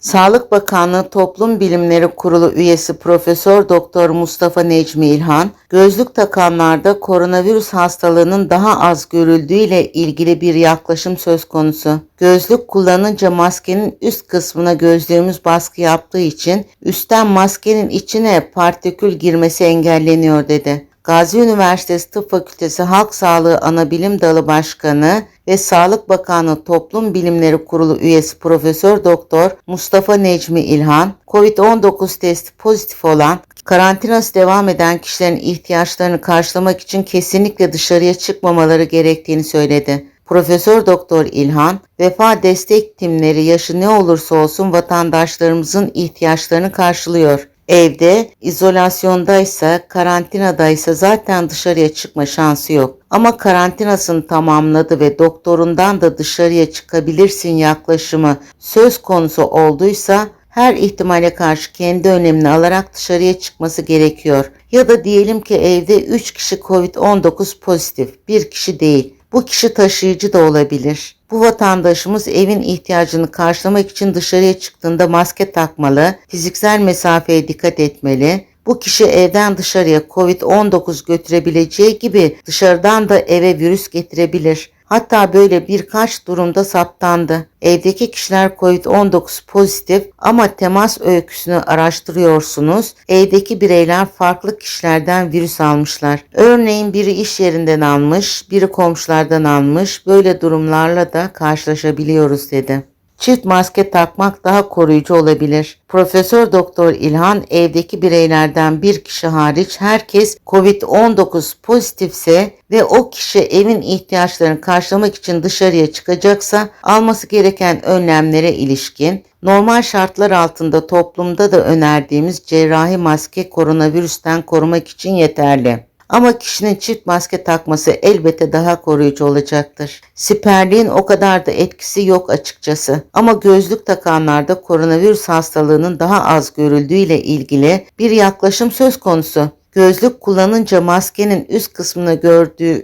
Sağlık Bakanlığı Toplum Bilimleri Kurulu üyesi Profesör Doktor Mustafa Necmi İlhan, gözlük takanlarda koronavirüs hastalığının daha az görüldüğüyle ilgili bir yaklaşım söz konusu. Gözlük kullanınca maskenin üst kısmına gözlüğümüz baskı yaptığı için üstten maskenin içine partikül girmesi engelleniyor dedi. Gazi Üniversitesi Tıp Fakültesi Halk Sağlığı Anabilim Dalı Başkanı ve Sağlık Bakanlığı Toplum Bilimleri Kurulu üyesi Profesör Doktor Mustafa Necmi İlhan, COVID-19 testi pozitif olan karantinası devam eden kişilerin ihtiyaçlarını karşılamak için kesinlikle dışarıya çıkmamaları gerektiğini söyledi. Profesör Doktor İlhan, vefa destek timleri yaşı ne olursa olsun vatandaşlarımızın ihtiyaçlarını karşılıyor. Evde, izolasyondaysa, karantinadaysa zaten dışarıya çıkma şansı yok. Ama karantinasını tamamladı ve doktorundan da dışarıya çıkabilirsin yaklaşımı söz konusu olduysa her ihtimale karşı kendi önlemini alarak dışarıya çıkması gerekiyor. Ya da diyelim ki evde 3 kişi COVID-19 pozitif, bir kişi değil. Bu kişi taşıyıcı da olabilir. Bu vatandaşımız evin ihtiyacını karşılamak için dışarıya çıktığında maske takmalı, fiziksel mesafeye dikkat etmeli. Bu kişi evden dışarıya COVID-19 götürebileceği gibi dışarıdan da eve virüs getirebilir. Hatta böyle birkaç durumda saptandı. Evdeki kişiler COVID-19 pozitif ama temas öyküsünü araştırıyorsunuz. Evdeki bireyler farklı kişilerden virüs almışlar. Örneğin biri iş yerinden almış, biri komşulardan almış. Böyle durumlarla da karşılaşabiliyoruz dedi. Çift maske takmak daha koruyucu olabilir. Profesör Doktor İlhan evdeki bireylerden bir kişi hariç herkes COVID-19 pozitifse ve o kişi evin ihtiyaçlarını karşılamak için dışarıya çıkacaksa alması gereken önlemlere ilişkin normal şartlar altında toplumda da önerdiğimiz cerrahi maske koronavirüsten korumak için yeterli. Ama kişinin çift maske takması elbette daha koruyucu olacaktır. Siperliğin o kadar da etkisi yok açıkçası. Ama gözlük takanlarda koronavirüs hastalığının daha az görüldüğüyle ilgili bir yaklaşım söz konusu. Gözlük kullanınca maskenin üst kısmını gördüğü...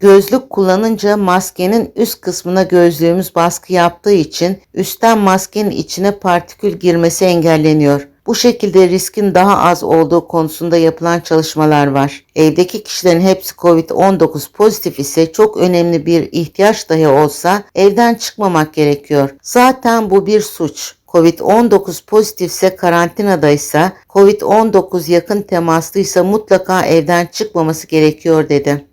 Gözlük kullanınca maskenin üst kısmına gözlüğümüz baskı yaptığı için üstten maskenin içine partikül girmesi engelleniyor. Bu şekilde riskin daha az olduğu konusunda yapılan çalışmalar var. Evdeki kişilerin hepsi COVID-19 pozitif ise çok önemli bir ihtiyaç dahi olsa evden çıkmamak gerekiyor. Zaten bu bir suç. Covid-19 pozitifse karantinadaysa, Covid-19 yakın temaslıysa mutlaka evden çıkmaması gerekiyor dedi.